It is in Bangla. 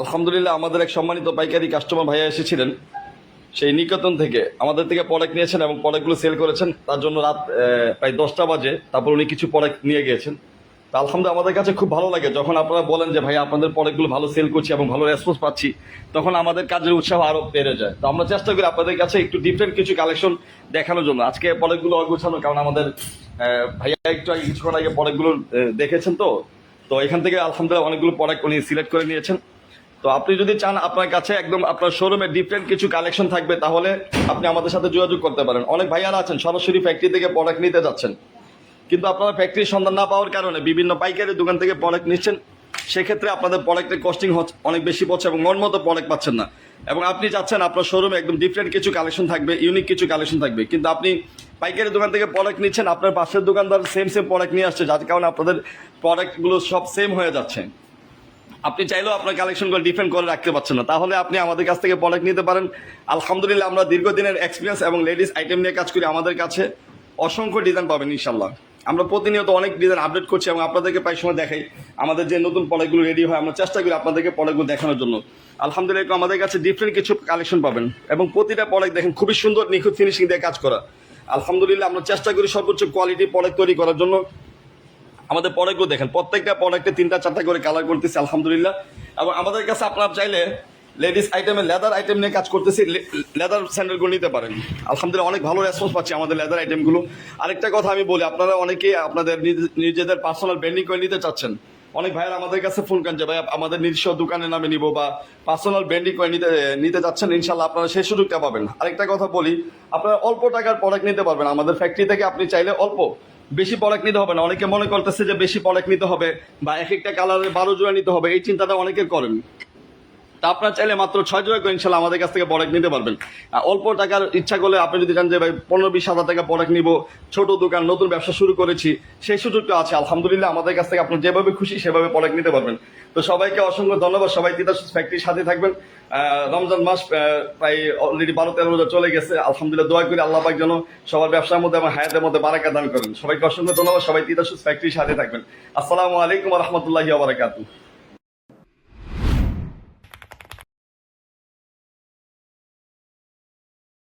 আলহামদুলিল্লাহ আমাদের এক সম্মানিত পাইকারি কাস্টমার ভাইয়া এসেছিলেন। সেই নিকেতন থেকে আমাদের থেকে প্রোডাক্ট নিয়েছেন এবং প্রোডাক্টগুলো সেল করেছেন। তার জন্য রাত প্রায় দশটা বাজে। তারপর উনি কিছু প্রোডাক্ট নিয়ে গিয়েছেন। তা আলহামদুলিল্লাহ আমাদের কাছে খুব ভালো লাগে। যখন আপনারা বলেন যে ভাই আপনাদের প্রোডাক্টগুলো ভালো সেল করছি এবং ভালো রেসপন্স পাচ্ছি, তখন আমাদের কাজের উৎসাহ আরও বেড়ে যায়। তো আমরা চেষ্টা করি আপনাদের কাছে একটু ডিফারেন্ট কিছু কালেকশন দেখানোর জন্য। আজকে প্রোডাক্টগুলো অগোছানো, কারণ আমাদের ভাইয়া একটু আগে, কিছুক্ষণ আগে প্রোডাক্টগুলো দেখেছেন তো? তো এখান থেকে আলহামদুলিল্লাহ অনেকগুলো প্রোডাক্ট উনি সিলেক্ট করে নিয়েছেন। তো আপনি যদি চান আপনার কাছে একদম আপনার শোরুমে ডিফারেন্ট কিছু কালেকশন থাকবে, তাহলে আপনি আমাদের সাথে যোগাযোগ করতে পারেন। অনেক ভাইয়ারা আছেন, সরাসরি ফ্যাক্টরি থেকে প্রোডাক্ট নিতে যাচ্ছেন। কিন্তু আপনারা ফ্যাক্টরির সন্ধান না পাওয়ার কারণে বিভিন্ন পাইকারি দোকান থেকে প্রোডাক্ট নিচ্ছেন। সেক্ষেত্রে আপনাদের প্রোডাক্টের কস্টিং অনেক বেশি পড়ছে এবং মন মতো প্রোডাক্ট পাচ্ছেন না। এবং আপনি চাচ্ছেন আপনার শোরুমে একদম ডিফারেন্ট কিছু কালেকশন থাকবে ইউনিক কিছু কালেকশন থাকবে। কিন্তু আপনি পাইকারি দোকান থেকে প্রোডাক্ট নিচ্ছেন, আপনার পাশের দোকানদার সেম সেম প্রোডাক্ট নিয়ে আসছে, যার কারণে আপনাদের প্রোডাক্টগুলো সব সেম হয়ে যাচ্ছে। আপনি চাইলেও আপনার কালেকশনগুলো ডিফেন্ড করে রাখতে পারছেন না। তাহলে আপনি আমাদের কাছ থেকে প্রোডাক্ট নিতে পারেন। আলহামদুলিল্লাহ আমরা দীর্ঘদিনের এক্সপিরিয়েন্স এবং লেডিস আইটেম নিয়ে কাজ করি আমাদের কাছে। অসংখ্য ডিজাইন পাবেন ইনশাল্লাহ আমরা প্রতিনিয়ত অনেক ডিজাইন আপডেট করছি এবং আপনাদেরকে প্রায় সময় দেখাই। আমাদের যে নতুন প্রোডাক্টগুলো রেডি হয়, আমরা চেষ্টা করি আপনাদেরকে প্রোডাক্টগুলো দেখানোর জন্য। আলহামদুলিল্লাহ আমাদের কাছে ডিফারেন্ট কিছু কালেকশন পাবেন এবং প্রতিটা প্রোডাক্ট দেখেন, খুবই সুন্দর নিখুঁত ফিনিশিং দিয়ে কাজ করা। আলহামদুলিল্লাহ আমরা চেষ্টা করি সর্বোচ্চ কোয়ালিটি প্রোডাক্ট তৈরি করার জন্য। আমাদের প্রোডাক্টগুলো দেখেন, প্রত্যেকটা প্রোডাক্টে তিনটা, চারটা করে কালার করতেছি, আলহামদুলিল্লাহ। এবং আমাদের কাছে আপনারা চাইলে লেডিস আইটেমে লেদার আইটেম নিয়ে কাজ করতেছি লেদার স্যান্ডেলগুলো নিতে পারেন। আলহামদুলিল্লাহ, অনেক ভালো রেসপন্স পাচ্ছি আমাদের লেদার আইটেমগুলো আরেকটা কথা আমি বলি, আপনারা অনেকেই আপনাদের নিজ- নিজেদের পার্সোনাল ব্র্যান্ডিং করে নিতে চাচ্ছেন। অনেক ভাইয়ের আমাদের কাছে ফোন করেন যে, ভাই, আমাদের নিজস্ব দোকানের নামে নিব বা পার্সোনাল ব্র্যান্ডিং করে নিতে নিতে যাচ্ছেন ইনশাল্লাহ আপনারা সেই সুযোগটা পাবেন। আরেকটা কথা বলি, আপনারা অল্প টাকার প্রোডাক্ট নিতে পারবেন। আমাদের ফ্যাক্টরি থেকে আপনি চাইলে অল্প বেশি প্রোডাক্ট নিতে হবে না। অনেকে মনে করতেছে যে বেশি প্রোডাক্ট নিতে হবে বা এক একটা কালারের বারো জোড়া নিতে হবে। এই চিন্তাটা অনেকের করেন। তা আপনার চাইলে মাত্র ছয় জোড়া করে ইনশাল্লাহ আমাদের কাছ থেকে প্রোডাক্ট নিতে পারবেন। অল্প টাকার ইচ্ছা করলে আপনি যদি চান যে ভাই পনেরো বিশ হাজার টাকা প্রোডাক্ট নিব, ছোট দোকান, নতুন ব্যবসা শুরু করেছি, সেই সুযোগটা আছে। আলহামদুলিল্লাহ আমাদের কাছ থেকে আপনি যেভাবে খুশি সেভাবে প্রোডাক্ট নিতে পারবেন। তো সবাইকে অসংখ্য ধন্যবাদ। সবাই তিতাস ফ্যাক্টরির সাথে থাকবেন। রমজান মাস প্রায় অলরেডি বারো তেরো রোজা চলে গেছে। আলহামদুলিল্লাহ দোয়া করি আল্লাহ পাক যেন সবার ব্যবসার মধ্যে এবং হায়াতের মধ্যে বারাকা দান করেন। সবাইকে অসংখ্য ধন্যবাদ। সবাই তিতাস ফ্যাক্টরির সাথে থাকবেন। আসসালামু আলাইকুম রহমতুল্লাহি বারাকাতু